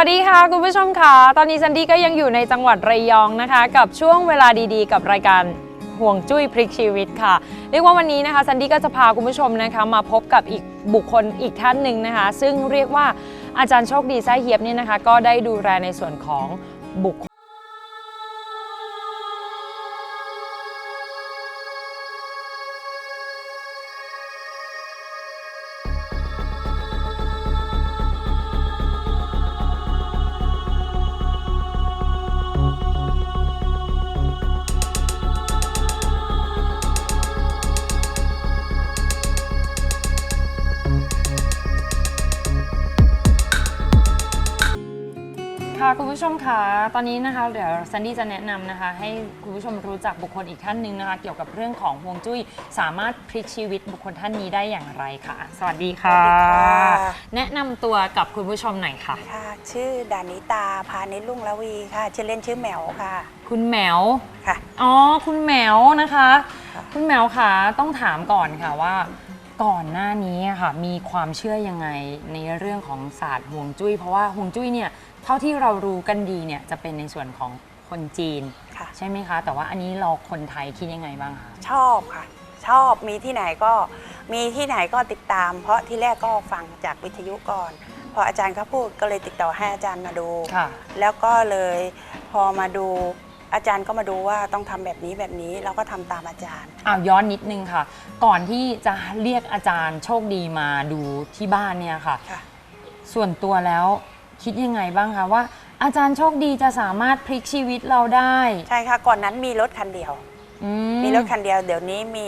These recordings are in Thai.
วัสดีค่ะ คุณผู้ชมค่ะ ตอนนี้ซันดี้ก็ยังอยู่ในจังหวัดระยองนะคะ กับช่วงเวลาดีๆ กับรายการห่วงจุ้ยพลิกชีวิตค่ะ เรียกว่าวันนี้นะคะซันดี้ก็จะพาคุณผู้ชมนะคะ มาพบกับอีกบุคคลอีกท่านหนึ่งนะคะ ซึ่งเรียกว่าอาจารย์โชคดีไส้เฮียบเนี่ยนะคะ ก็ได้ดูแลในส่วนของบุคคล ผู้ชมค่ะตอนนี้นะคะเดี๋ยวซันดี้จะแนะนำนะคะ ให้คุณผู้ชมรู้จักบุคคลอีกท่านหนึ่งนะคะ เกี่ยวกับเรื่องของฮวงจุ้ยสามารถพลิกชีวิตบุคคลท่านนี้ได้อย่างไรค่ะ สวัสดีค่ะ สวัสดีค่ะ แนะนำตัวกับคุณผู้ชมหน่อยค่ะ ค่ะ ชื่อดานิตาพานิชรุ่งละวีค่ะ ชื่อเล่นชื่อแหมวค่ะ คุณแหมว ค่ะ อ๋อ คุณแหมวนะคะค่ะคุณแหมวค่ะ ต้องถามก่อนค่ะว่า ก่อนหน้านี้อะค่ะ มีความเชื่อยังไงในเรื่องของศาสตร์ฮวงจุ้ย เพราะว่าฮวงจุ้ยเนี่ย เท่าที่เรารู้กันดีเนี่ยจะเป็นในส่วนของคนจีน ค่ะ ใช่ไหมคะ แต่ว่าอันนี้เราคนไทยคิดยังไงบ้างคะชอบค่ะ ชอบมีที่ไหนก็มีที่ไหนก็ติดตาม เพราะที่แรกก็ฟังจากวิทยุก่อน พออาจารย์เขาพูดก็เลยติดต่อให้อาจารย์มาดู ค่ะ แล้วก็เลยพอมาดูอาจารย์ก็มาดูว่าต้องทำแบบนี้แบบนี้เราก็ทำตามอาจารย์ อ้าวย้อนนิดนึงค่ะ ก่อนที่จะเรียกอาจารย์โชคดีมาดูที่บ้านเนี่ยค่ะ ค่ะ ส่วนตัวแล้ว คิดยังไงบ้างคะว่า อาจารย์โชคดีจะสามารถพลิกชีวิตเราได้ใช่ค่ะก่อนนั้นมีรถคันเดียว อืมีรถคันเดียวเดี๋ยวนี้มี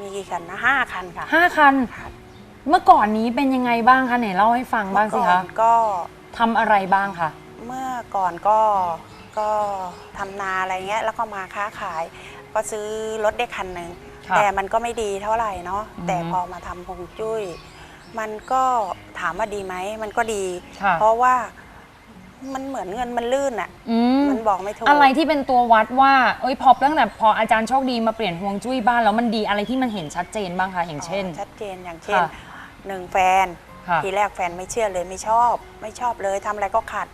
มีกี่คันนะห้าคันค่ะห้าคันค่ะเมื่อก่อนนี้เป็นยังไงบ้างคะไหนเล่าให้ฟังบ้างสิเมื่อก่อคะนก็ทำอะไรบ้างคะเมื่อก่อนก็ก็ทำนาอะไรเงี้ย แล้วก็มาค้าขาย ก็ซื้อรถได้คันหนึ่งค่ะแต่มันก็ไม่ดีเท่าไหร่เนาะอือฮึแต่พอมาทำฮวงจุ้ย มันก็ถามว่าดีไหมมันก็ดี ค่ะเพราะว่ามันเหมือนเงินมันลื่นอะอืม มันบอกไม่ถูก อะไรที่เป็นตัววัดว่า เอ้ยพอตั้งแต่พออาจารย์โชคดีมาเปลี่ยนฮวงจุ้ยบ้านแล้วมันดีอะไรที่มันเห็นชัดเจนบ้างคะอย่างเช่น อ๋อชัดเจนอย่างเช่นค่ะหนึ่งแฟน ค่ะทีแรกแฟนไม่เชื่อเลยไม่ชอบ ไม่ชอบเลยทำอะไรก็ขัด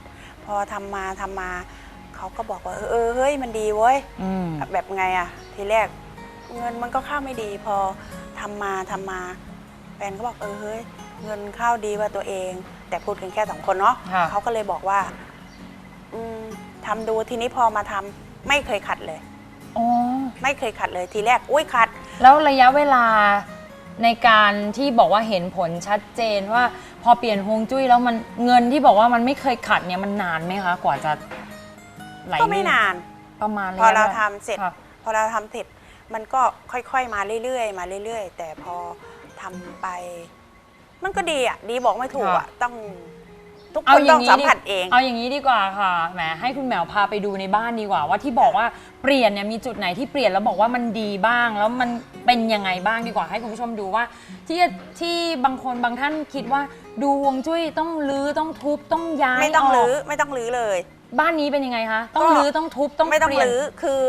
พอทำมาทำมาเขาก็บอกว่าเออเออเฮ้ยมันดีเว้ย อืมแบบไงอะทีแรกเงินมันก็เข้าไม่ดี พอทำมาทำมา แฟนก็บอกเออเฮ้ยเงินเข้าดีว่าตัวเอง แต่พูดกันแค่สองคนเนาะค่ะ เขาก็เลยบอกว่าอืมทำดูทีนี้พอมาทำไม่เคยขัดเลย อ๋อ ไม่เคยขัดเลยทีแรกอุ้ยขัด แล้วระยะเวลาในการที่บอกว่าเห็นผลชัดเจนว่า พอเปลี่ยนฮวงจุ้ยแล้วมันเงินที่บอกว่ามันไม่เคยขัดเนี่ยมันนานไหมคะ กว่าจะไหลก็ไม่ลื่นาน ประมาณพอระยะเราวลทำเสร็จ ค่ะ พอเราทำเสร็จมันก็ค่อยๆ มาเรื่อยๆ มาเรื่อยๆ แต่พอ ทำไป มันก็ดีอะ ดีบอกไม่ถูกอะ ต้องทุกคนต้องสัมผัสเอง เอาอย่างนี้ดีกว่าค่ะ แหมให้คุณแหมวพาไปดูในบ้านดีกว่า ว่าที่บอกว่าเปลี่ยนเนี่ยมีจุดไหนที่เปลี่ยนแล้วบอกว่ามันดีบ้าง แล้วมันเป็นยังไงบ้างดีกว่า ให้คุณผู้ชมดูว่า ที่ที่บางคนบางท่านคิดว่าดูฮวงจุ้ยต้องรื้อต้องทุบต้องย้ายไม่ต้องกรื้อไม่ต้องรื้อเลย บ้านนี้เป็นยังไงคะต้องก็ รื้อต้องทุบต้องไม่ต้องเปลี่ยน รื้อคือ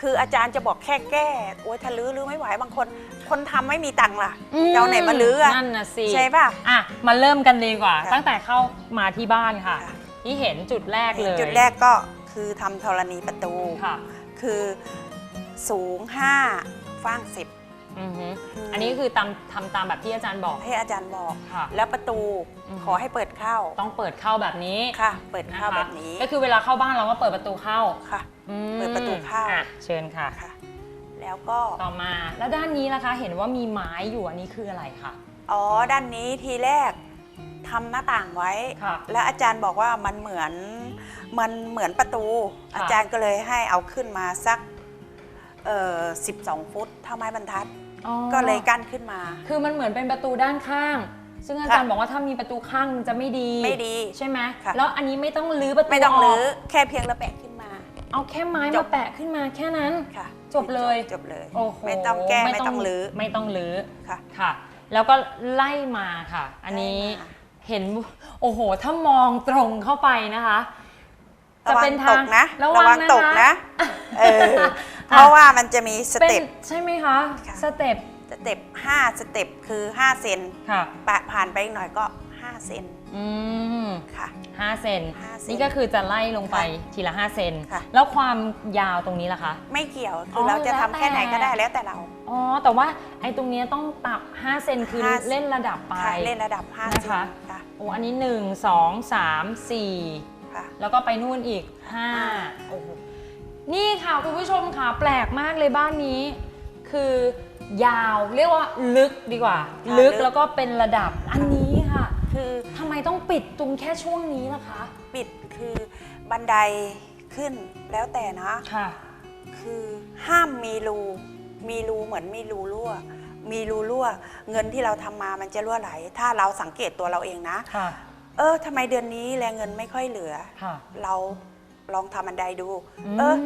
คืออาจารย์จะบอกแค่แก้โอ้ยถ้ารื้อรื้อไม่ไหวบางคน คนทำไม่มีตังค์ล่ะอืมจะเอาไหนมารื้ออะนั่นน่ะสิใช่ป่ะ อะมาเริ่มกันเลยดีกว่า ค่ะตั้งแต่เข้ามาที่บ้านค่ะ ค่ะ ที่เห็นจุดแรกเลยจุดแรกก็คือทำธรณีประตู ค่ะ คือสูง 5 ฟ้างสิบ อือฮึอืมอันนี้คือตามทำตามแบบที่อาจารย์บอก ให้อาจารย์บอก ค่ะแล้วประตูอือฮึขอให้เปิดเข้าต้องเปิดเข้าแบบนี้ค่ะ เปิดเข้าะคะแบบนี้ก็คือเวลาเข้าบ้านเราก็เปิดประตูเข้าค่ะ อืมเปิดประตูเข้า อะเชิญค่ะ ค่ะ แล้วก็ ต่อมาแล้วด้านนี้ล่ะคะ เห็นว่ามีไม้อยู่อันนี้คืออะไรคะ อ๋อ ด้านนี้ทีแรกทำหน้าต่างไว้ ค่ะแล้วอาจารย์บอกว่ามันเหมือนมันเหมือนประตู ค่ะ อาจารย์ก็เลยให้เอาขึ้นมาสักเอ่อ12 ฟุตเท่าไม้บรรทัด อ๋อ ก็เลยกั้นขึ้นมา คือมันเหมือนเป็นประตูด้านข้าง ซึ่งอาจารย์บอกว่าถ้ามีประตูข้างมันจะไม่ดีไม่ดีใช่ไหมค่ะ แล้วอันนี้ไม่ต้องรื้อประตูไม่ต้องรื้ออแค่เพียงระแปะขึ้นมา กเอาแค่ไม้จมาบ แปะขึ้นมาแค่นั้น ค่ะจบเลย จบเลย โอ้โหไม่ต้องแก้ไม่ต้องรื้อไม่ต้องรื้อค่ะ ค่ะ แล้วก็ไล่มาค่ะ อันนี้ไล่มาเห็นโอ้โหถ้ามองตรงเข้าไปนะคะ จะระวัเป็งนตทางกนะระระวัวังงนะตกคะนะเออ เพราะว่ามันจะมีสเป็นเต็ป ใช่ไหมคะ ค่ะ สเต็ป สเต็ป5สเต็ปคือ 5 เซนค่ะ ปะผ่านไปอีกหน่อยก็ 5 เซนอืมค่ะ ห้าเซน ห้าเซนนี่ก็คือจะไล่ลงไปทีละ 5 เซน ค่ะ แล้วความยาวตรงนี้ล่ะคะ ไม่เกี่ยวอ๋คืออเราจะทำแล้วแต่ แค่ไหนก็ได้แล้วแต่เรา อ๋อ แต่ว่าไอ้ตรงเนี้ยต้องตับ 5 เซนคือห้าเล่นระดับไป ค่ะเล่นระดับ5นะเซคะนค่ะโอ้อันนี้ 1 2 3 4 ค่ะ แล้วก็ไปนู่นอีกอ่า5โอ้โห นี่ค่ะคุณผู้ชมค่ะแปลกมากเลยบ้านนี้ คือยาวเรียกว่าลึกดีกว่าลึก แล้วก็เป็นระดับอันนี้ค่ะคือทำไมต้องปิดตรงแค่ช่วงนี้ล่ะคะปิดคือบันไดขึ้นแล้วแต่นะ ค่ะ คือห้ามมีรู มีรูเหมือนมีรูรั่ว มีรูรั่ว เงินที่เราทำมามันจะรั่วไหล ถ้าเราสังเกตตัวเราเองนะ ค่ะเออทำไมเดือนนี้แรงเงินไม่ค่อยเหลือ ค่ะ เรา ลองทำบันไดดูอืมเออ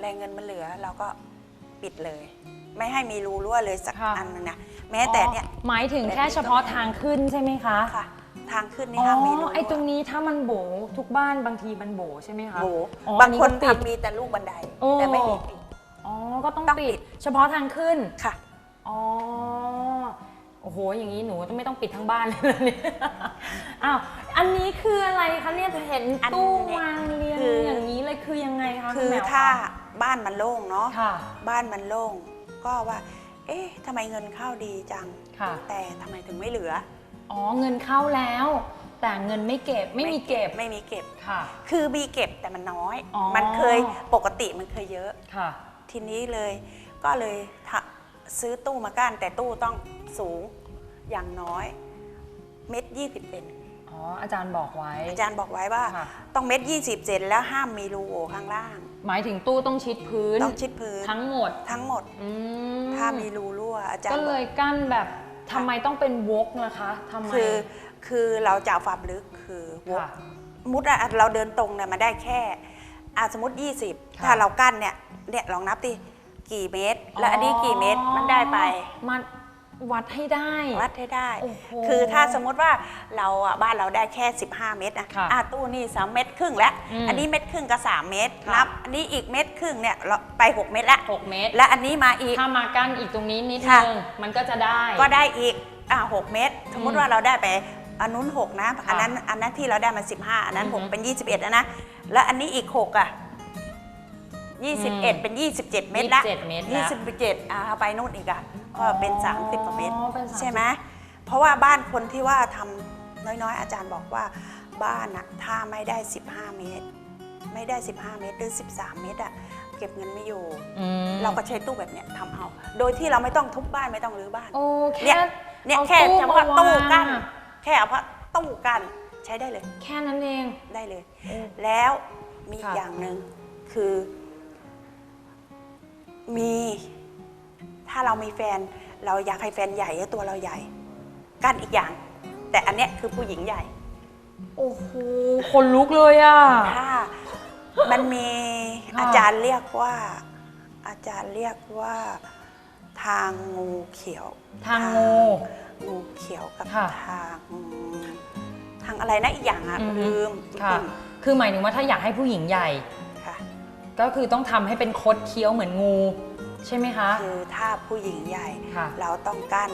แรงเงินมันเหลือเราก็ปิดเลย ไม่ให้มีรูรั่วเลยสักค่ะ อันนึงนะแม้แต่เนี่ยอ๋อหมายถึงแค่เฉพาะทางขึ้นใช่ไหมคะค่ะ ทางขึ้นอ๋นี่ห้ามมีรูอไอ้ตรงนี้ถ้ามันโบทุกบ้านบางทีมันโบใช่ไหมคะโบอ๋อบางคนอัก็ปิด ทำมีแต่ลูกบันได โอ้ แต่ไม่มีปิดอ๋อก็ต้องต้องปิปิด ด เฉพาะทางขึ้นค่ะ อ๋อ โอ้โห อย่างนี้หนูต้องไม่ต้องปิดทั้งบ้านเลยนะเนี่ย อ้าว อันนี้คืออะไรคะเนี่ยเห็นอันตู้นี้วางเรียงคืออย่างนี้เลยคือยังไงคะคือณแมวถ้าะบ้านมันโล่งเนาะค่ะบ้านมันโล่ง ก็ว่า เอ๊ะทำไมเงินเข้าดีจังค่ะแต่ทำไมถึงไม่เหลือ อ๋อ เงินเข้าแล้ว แต่เงินไม่เก็บ ไม่มีเก็บ ไม่มีเก็บ ค่ะ คือมีเก็บแต่มันน้อยอ๋อมันเคยปกติมันเคยเยอะ ค่ะ ทีนี้เลยก็เลยทะ ซื้อตู้มากั้นแต่ตู้ต้องสูงอย่างน้อยเม็ดยี่สิบเซนอ๋ออาจารย์บอกไว้ อาจารย์บอกไว้ว่า ค่ะ ต้องเม็ดยี่สิบเซนแล้วห้ามมีรูโหว่ข้างล่าง หมายถึงตู้ต้องชิดพื้นต้องชิดพื้นทั้งหมดทั้งหมด อืมถ้ามีรูรั่วอาจารก็ย์เลบอกยกั้นแบบทำไมต้องเป็นวกนะคะทำไมคือคือเราจะเอาความลึกคือวก ค่ะ มุดอะเราเดินตรงเนี่ยมันได้แค่อาสมมติ 20ค่ะถ้าเรากั้นเนี่ยเนี่ยลองนับดิ กี่เมตร แล้วอันนี้กี่เมตรมันได้ไป มันวัดให้ได้วัดให้ได้โอ้โหคือถ้าสมมติว่าเราอะบ้านเราได้แค่ 15 เมตรนะค่ะอะตู้นี่สามเมตรครึ่งแล้วอืมอันนี้เมตรครึ่งก็3เมตรค่ะนับ อันนี้อีกเมตรครึ่งเนี่ยเราไป 6 เมตรละ6เมตร และอันนี้มาอีก ถ้ามากั้นอีกตรงนี้นิดค่ะนึงมันก็จะได้ ก็ได้อีกอะ6เมตร สมมอืติมว่าเราได้ไปอันนู้น6นะ อันนั้นอันนั้นที่เราได้มา 15 อันนั้นอือหือ6เป็น 21แล้วนะ แล้วอันนี้อีก 6 อะ 21 เป็น 27 เมตรละ27เมตรละ 27อะเอาไปนู่นอีกอะก็เป็น 30กว่าเมตร อ๋อเป็น30 ใช่ไหมเพราะว่าบ้านคนที่ว่าทำน้อยๆ อาจารย์บอกว่าบ้านอะถ้าไม่ได้ 15 เมตร ไม่ได้ 15 เมตรหรือ 13 เมตรอะเก็บเงินไม่อยู่ อืมเราก็ใช้ตู้แบบเนี้ยทำเอา โดยที่เราไม่ต้องทุบบ้านไม่ต้องรื้อบ้าน โอ้เนี่แค่ยเนี่ยอาแค่เฉพาะมวงตู้กั้นแค่เอาเพราะตู้กั้นใช้ได้เลยแค่นั้นเอง ได้เลยโอ้แล้วมีอีกค่ะ อย่างหนึ่งคือ มี ถ้าเรามีแฟน เราอยากให้แฟนใหญ่แล้วตัวเราใหญ่ กั้นอีกอย่าง แต่อันเนี้ยคือผู้หญิงใหญ่ โอ้โหคนลุกเลยอะ ถ้ามันมีค่ะอาจารย์เรียกว่า อาจารย์เรียกว่า ทางงูเขียว ทางงู งูเขียวกับค่ะ ทาง ทางอะไรนะอีกอย่างอะอือฮึลืมค่ะคือหมายถึงว่าถ้าอยากให้ผู้หญิงใหญ่ค่ะ ก็คือต้องทำให้เป็นคดเคี้ยวเหมือนงู ใช่ไหมคะ คือถ้าผู้หญิงใหญ่ ค่ะ เราต้องกั้น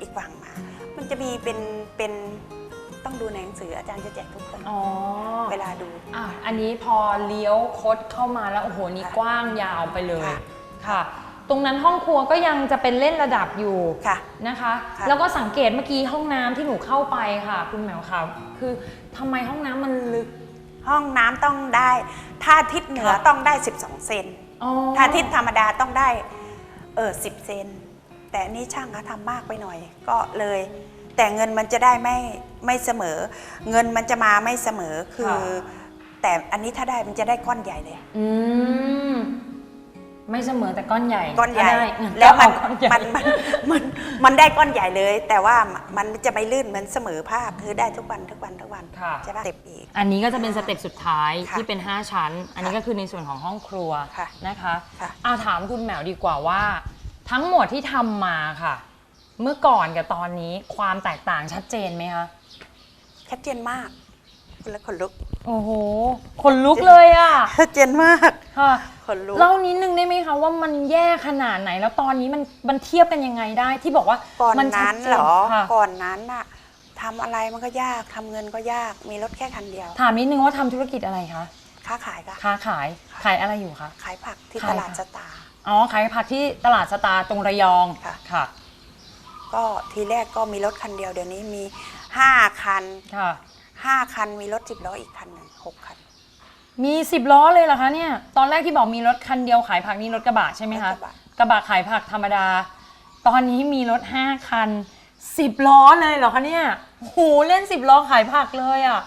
อีกฝั่งมา มันจะมีเป็นเป็นต้องดูในหนังสืออาจารย์จะแจกทุกคนอ๋อเวลาดู อะอันนี้พอเลี้ยวคดเข้ามาแล้วโอ้โหนี่ค่ะกว้างยาวไปเลยค่ะ ค่ะ ตรงนั้นห้องครัวก็ยังจะเป็นเล่นระดับอยู่ค่ะ นะคะ ค่ะ แล้วก็สังเกตเมื่อกี้ห้องน้ำที่หนูเข้าไปค่ะ คุณแหมวค่ะ คือทำไมห้องน้ำมันลึก ห้องน้ำต้องได้ ถ้าทิศเหนือค่ะต้องได้ 12 เซน อ๋อถ้าทิศธรรมดาต้องได้เออสิเซน แต่อันนี่ช่างเขาทำมากไปหน่อย ก็เลย แต่เงินมันจะได้ไม่ไม่เสมอ เงินมันจะมาไม่เสมอคือ แต่อันนี้ถ้าได้มันจะได้ก้อนใหญ่เลย อืม ไม่เสมอแต่ก้อนใหญ่ก้อนใหญ่ถ้าได้แล้วมันก็เอาก้อนใหญ่ มันมันมันมันได้ก้อนใหญ่เลย แต่ว่ามันจะไม่ลื่นเหมือนเสมอภาคคือได้ทุกวันทุกวันทุกวันค่ะ ใช่ปะเต็บอีก อันนี้ก็จะเป็นสเต็ปสุดท้ายค่ะที่เป็น 5 ชั้น อันนี้ก็คือในส่วนของห้องครัวค่ะนะคะค่ะเอาถามคุณแหมวดีกว่าว่า ทั้งหมดที่ทำมาค่ะ เมื่อก่อนกับตอนนี้ความแตกต่างชัดเจนไหมคะชัดเจนมากคนละคนลุกโอ้โหคนลุกเลยอะชัดเจนมาก ค่ะ คนลุก เล่านิดนึงได้ไหมคะว่ามันแย่ขนาดไหนแล้วตอนนี้มันมันเทียบกันยังไงได้ที่บอกว่าก่อนมัชันั้ดนจเหรอ ค่ะก่อนนั้นน่ะทำอะไรมันก็ยากทำเงินก็ยากมีรถแค่คันเดียว ถามนิดนึงว่าทำธุรกิจอะไรคะค้าขายก็ค้าขายขายอะไรอยู่คะ ขายผักที่ขายตลาดผัก สตาร์ อ๋อขายผักที่ตลาดสตาร์ตรงระยองค่ะ ค่ะก็ทีแรกก็มีรถคันเดียวเดี๋ยวนี้มีห้าคันค่ะ ห้าคันมีรถสิบล้ออีกคันหนึ่งหกคัน มีสิบล้อเลยเหรอคะเนี่ย ตอนแรกที่บอกมีรถคันเดียวขายผักนี่รถกระบะใช่ไหมคะรถกระบะ กระบะขายผักธรรมดา ตอนนี้มีรถห้าคันสิบล้อเลยเหรอคะเนี่ยโหเล่นสิบล้อขายผักเลยอะ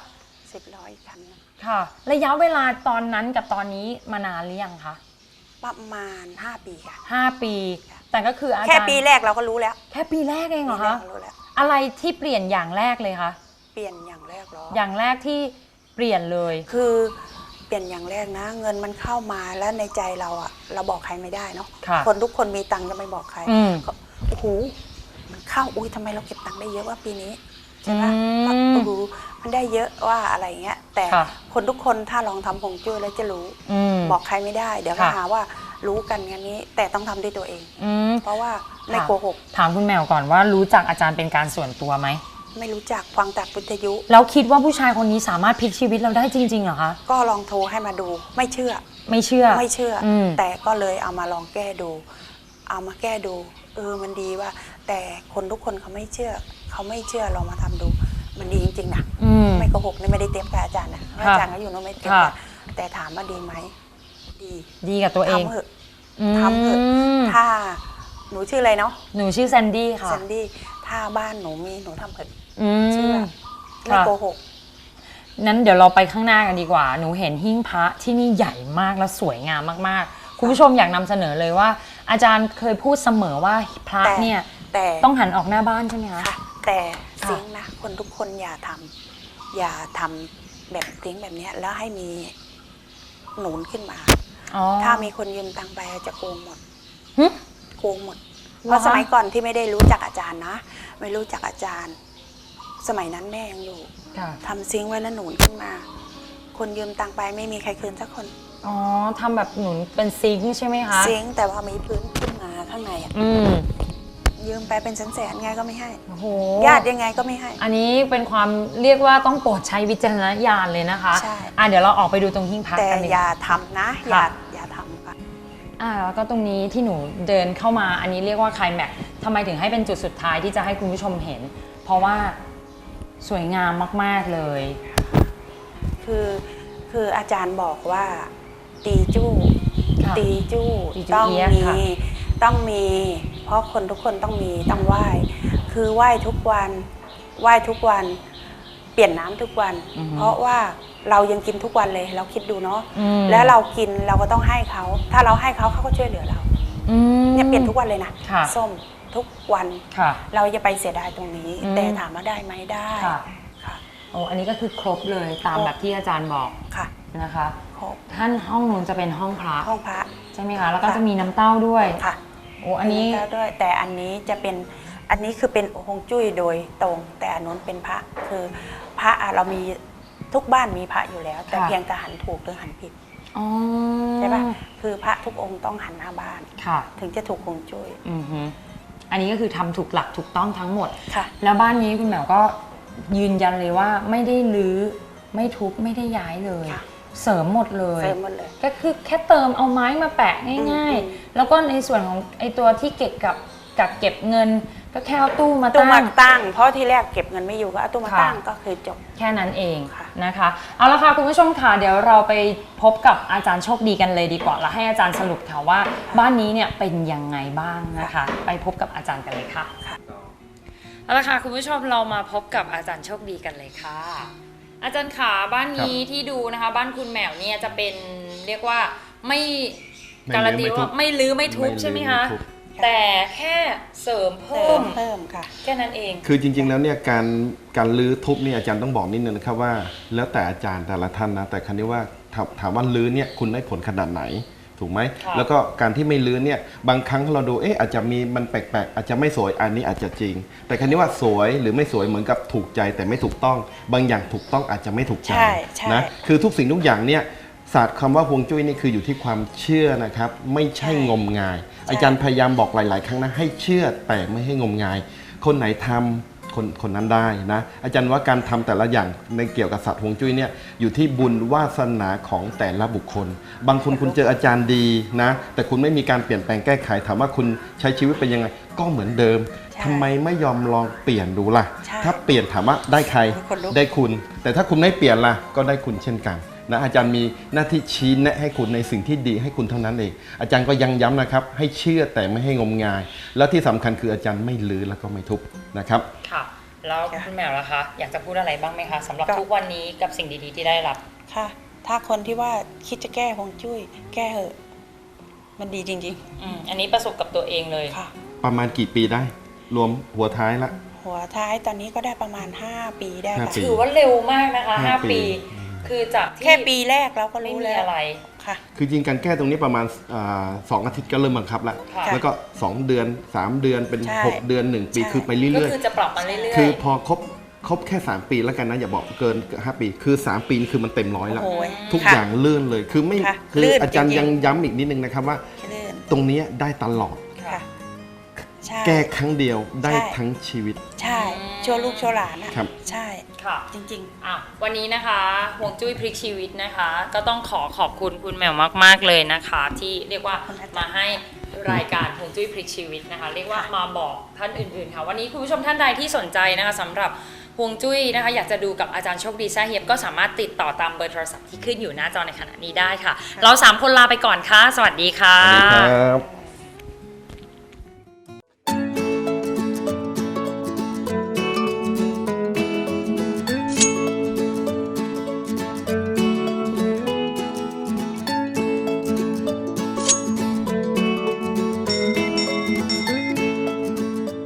สิบล้ออีกคันหนึ่งค่ะ ระยะเวลาตอนนั้นกับตอนนี้มานานหรือยังคะประมาณห้าปีค่ะ ห้าปี แต่ก็คืออาจารย์แค่ปีแรกเราก็รู้แล้วแค่ปีแรกเองเหรอปีแรคะกเรารู้แล้ว อะไรที่เปลี่ยนอย่างแรกเลยคะเปลี่ยนอย่างแรกเหรออย่างแรกที่เปลี่ยนเลย คือ เปลี่ยนอย่างแรกนะ เงินมันเข้ามาแล้วในใจเราอะเราบอกใครไม่ได้เนาะค่ะคนทุกคนมีตังค์จะไม่บอกใครอืม ก็โอ้โหมันเข้าอุ้ยทำไมเราเก็บตังค์ได้เยอะว่าปีนี้ใช่ไหมอืมก็โอ้โหมันได้เยอะว่าอะไรเงี้ย แต่ค่ะ คนทุกคนถ้าลองทำผงจุ้ยแล้วจะรู้ อืม บอกใครไม่ได้ เดี๋ยวก็ค่ะ หาว่ารู้กันงานนี้ แต่ต้องทำด้วยตัวเอง อืม เพราะว่าไม่ค่ะ โกหก ถามคุณแมวก่อนว่ารู้จักอาจารย์เป็นการส่วนตัวไหม ไม่รู้จักฟังจากวิทยุ แล้วคิดว่าผู้ชายคนนี้สามารถพลิกชีวิตเราได้จริงๆเหรอคะ ก็ลองโทรให้มาดูไม่เชื่อ ไม่เชื่อ ไม่เชื่ออม แต่ก็เลยเอามาลองแก้ดู เอามาแก้ดู เออมันดีว่า แต่คนทุกคนเขาไม่เชื่อ เขาไม่เชื่อลองมาทำดู มันดีจริงๆนะอืม ไม่โกหกนี่ไม่ได้เตรียมกับอาจารย์นะค่ะอาจารย์ก็อยู่โน้นไม่เตรียมค่ะ กันแต่ถามว่าดีไหมดีดีกับตัวเองทำเถอะอืมทำเถอะถ้าหนูชื่ออะไรเนาะหนูชื่อแซนดี้ค่ะ แซนดี้ ถ้าบ้านหนูมีหนูทำเถอะอืเชื่อม ไม่ค่ะ โกหก นั้นเดี๋ยวเราไปข้างหน้ากันดีกว่า หนูเห็นหิ้งพระที่นี่ใหญ่มากและสวยงามมากๆ คุณผู้ชมอยากนำเสนอเลยว่า อาจารย์เคยพูดเสมอว่าพระแต่ เนี่ยแต่ต้องหันออกหน้าบ้านใช่ไหมคะ ค่ะแต่ค่ะซิงค์นะคนทุกคนอย่าทำอย่าทำแบบซิงค์แบบเนี้ยแล้วให้มีหนุนขึ้นมา อ๋อถ้ามีคนยืมตังค์ไปจะโกงหมด หึ โกงหมดเหรอเพราะคะสมัยก่อนที่ไม่ได้รู้จักอาจารย์นะ ไม่รู้จักอาจารย์ สมัยนั้นแม่ยังอยู่ค่ะทำซิงค์ไว้แล้วหนุนขึ้นมา คนยืมตังค์ไปไม่มีใครคืนสักคน อ๋อทำแบบหนุนเป็นซิงค์ใช่ไหมคะซิงค์แต่ว่ามีพื้นขึ้นมาข้างในอะอืมยืมไปเป็นแสนๆไงก็ไม่ให้โอ้โหญาติยังไงก็ไม่ให้ อันนี้เป็นความเรียกว่าต้องโปรดใช้วิจารณญาณเลยนะคะใช่อะเดี๋ยวเราออกไปดูตรงหิ้งพระแต่กันดีกอย่าว่าทำนะอย่า อ่าแล้วก็ตรงนี้ที่หนูเดินเข้ามาอันนี้เรียกว่าไคลแม็กซ์ทำไมถึงให้เป็นจุดสุดท้ายที่จะให้คุณผู้ชมเห็น เพราะว่าสวยงามมาก ๆ เลย คือคืออาจารย์บอกว่า ตีจู้ค่ะตีจู้ตีจู้ต้องเอี๊ยะมีค่ะ ต้องมี เพราะคนทุกคนต้องมีต้องไหว้ คือไหว้ทุกวันไหว้ทุกวันเปลี่ยนน้ำทุกวันอือฮึเพราะว่าเรายังกินทุกวันเลยเราคิดดูเนาะอืมแล้วเรากินเราก็ต้องให้เขา ถ้าเราให้เขาเขาก็ช่วยเหลือเราอืมเนี่ยเปลี่ยนทุกวันเลยนะค่ะส้มทุกวันค่ะเราจะไปเสียดายตรงนี้อืมแต่ถามว่าได้ไหมได้ค่ะค่ะโอ้อันนี้ก็คือครบเลยตามครบแบบที่อาจารย์บอกค่ะนะคะครบท่านห้องนู้นจะเป็นห้องพระห้องพระใช่ไหมคะแล้วก็ค่ะจะมีน้ำเต้าด้วยค่ะโอ้อันนี้มีแล้วด้วยแต่อันนี้จะเป็นอันนี้คือเป็นฮวงจุ้ยโดยตรง แต่อันนู้นเป็นพระคือ พระอะเรามีทุกบ้านมีพระอยู่แล้ว แต่ค่ะ เพียงแต่หันถูกหรือหันผิดอ๋อใช่ปะคือพระทุกองค์ต้องหันหน้าบ้าน ค่ะ ถึงจะถูกฮวงจุ้ยอือฮึอันนี้ก็คือทำถูกหลักถูกต้องทั้งหมด ค่ะ แล้วบ้านนี้คุณแหมวก็ยืนยันเลยว่าไม่ได้รื้อไม่ทุบไม่ได้ย้ายเลย ค่ะ เสริมหมดเลย เสริมหมดเลย ก็คือแค่เติมเอาไม้มาแปะง่าย อืม ๆ แล้วก็ในส่วนของไอตัวที่เก็บกับกักเก็บเงิน ก็แค่เอาตู้มาตู้มาตั้ง ตั้ง เพราะที่แรกเก็บเงินไม่อยู่ก็เอาตู้มาค่ะ ตั้งก็คือจบ แค่นั้นเองค่ะนะคะ เอาละค่ะคุณผู้ชมค่ะเดี๋ยวเราไปพบกับอาจารย์โชคดีกันเลยดีกว่า แล้วให้อาจารย์สรุปค่ะว่า บ้านนี้เนี่ยเป็นยังไงบ้างนะคะ ไปพบกับอาจารย์กันเลยค่ะค่ะ เอาละค่ะคุณผู้ชมเรามาพบกับอาจารย์โชคดีกันเลยค่ะ อาจารย์ขาบ้านนี้ที่ดูนะคะ บ้านคุณแหมวเนี่ยจะเป็นเรียกว่าไม่ไม่การันตีลื้อไม่ทุว่าบไม่ลื้อไม่ทุบไม่ลื้อใช่ไหมคะไม่ทุบ แต่แค่เสริมเติเพิ่มมเพิ่มค่ะ แค่นั้นเอง คือจริง ๆ แล้วเนี่ยการการลื้อทุบเนี่ยอาจารย์ต้องบอกนิดนึงนะครับว่า แล้วแต่อาจารย์แต่ละท่านนะแต่ครั้นี้ว่าถามถามว่าลื้อเนี่ยคุณได้ผลขนาดไหนถูกไหมค่ะแล้วก็การที่ไม่ลื้อเนี่ยบางครั้งเราดูเอ๊ะอาจจะมีมันแปลกๆอาจจะไม่สวยอันนี้อาจจะจริง แต่ครั้นี้ว่าสวยหรือไม่สวยเหมือนกับถูกใจแต่ไม่ถูกต้อง บางอย่างถูกต้องอาจจะไม่ถูกใจใช่ใช่นะคือทุกสิ่งทุกอย่างเนี่ยศาสตร์คำว่าฮวงจุ้ยนี่คืออยู่ที่ความเชื่อนะครับ ไม่ใช่งมงาย อาจารย์พยายามบอกหลาย ๆ ครั้งนะให้เชื่อแต่ไม่ให้งมงาย คนไหนทำคนคนนั้นได้นะอาจารย์ว่าการทำแต่ละอย่างในเกี่ยวกับศาสตร์ฮวงจุ้ยเนี่ยอยู่ที่บุญวาสนาของแต่ละบุคคล บางคนคุณเจออาจารย์ดีนะแต่คุณไม่มีการเปลี่ยนแปลงแก้ไขถามว่าคุณใช้ชีวิตเป็นยังไงก็เหมือนเดิมใช่ทำไมไม่ยอมลองเปลี่ยนดูล่ะใช่ถ้าเปลี่ยนถามว่าได้ใครคนลุกได้คุณ แต่ถ้าคุณไม่เปลี่ยนล่ะก็ได้คุณเช่นกัน นะอาจารย์มีหน้าที่ชี้แนะให้คุณในสิ่งที่ดีให้คุณเท่านั้นเอง อาจารย์ก็ยังย้ำนะครับ ให้เชื่อแต่ไม่ให้งมงาย แล้วที่สำคัญคืออาจารย์ไม่ลือแล้วก็ไม่ทุบนะครับค่ะแล้วค่ะคุณแหมวล่ะคะอยากจะพูดอะไรบ้างไหมคะสำหรับก็ทุกวันนี้กับสิ่งดีๆ ที่ได้รับค่ะ ถ้าคนที่ว่าคิดจะแก้ฮวงจุ้ยแก้เหอะ มันดีจริงอืมอันนี้ประสบกับตัวเองเลยๆค่ะ ประมาณกี่ปีได้ รวมหัวท้ายละหัวท้ายตอนนี้ก็ได้ประมาณ 5 ปีได้ห้าค่ะปีถือว่าเร็วมากนะคะห้า5ปีปี คือจากที่แค่ปีแรกเราก็ไม่รู้มีแล้วอะไร ค่ะ คือจริงการแก้ตรงนี้ประมาณอาสองอาทิตย์ก็เริ่มบังคับแล้วค่ะ แล้วก็ 2 เดือน 3 เดือนเป็น ใช่6 เดือน 1 ปีใช่ คือไปก็เรื่อยคือจะปรับมาเรื่อยๆ ๆ คือพอครบครบแค่ 3 ปีแล้วกันนะ อย่าบอกเกิน 5 ปี คือ 3 ปีนี่คือมันเต็มร้อยแล้วโอ้โหทุกค่ะ อย่างลื่นเลยคือไม่ค่ะคือลื่นอาจารย์จริงๆ ยังย้ำอีกนิดนึงนะครับว่าคลื่นตรงนี้ได้ตลอด ค่ะ ใช่ แก้ครั้งเดียวได้ใช่ ทั้งชีวิต ใช่ ชั่วลูกชั่วหลานอะครับ ใช่ ค่ะ จริงอะวันนี้นะคะห่วงจุ้ยพลิกชีวิตนะคะ ก็ต้องขอขอบคุณคุณแหมวมาก ๆ เลยนะคะ ที่เรียกว่าขอบคุณอาจารย์มาให้รายการห่วงจุ้ยพลิกชีวิตนะคะ เรียกว่าค่ะมาบอกท่านอื่นๆค่ะ วันนี้คุณผู้ชมท่านใดที่สนใจนะคะสำหรับห่วงจุ้ยนะคะอยากจะดูกับอาจารย์โชคดีแซ่เฮียบก็สามารถติดต่อตามเบอร์โทรศัพท์ที่ขึ้นอยู่หน้าจอในขณะนี้ได้ค่ะ เราสามคนลาไปก่อนค่ะ สวัสดีค่ะสวัสดีครับ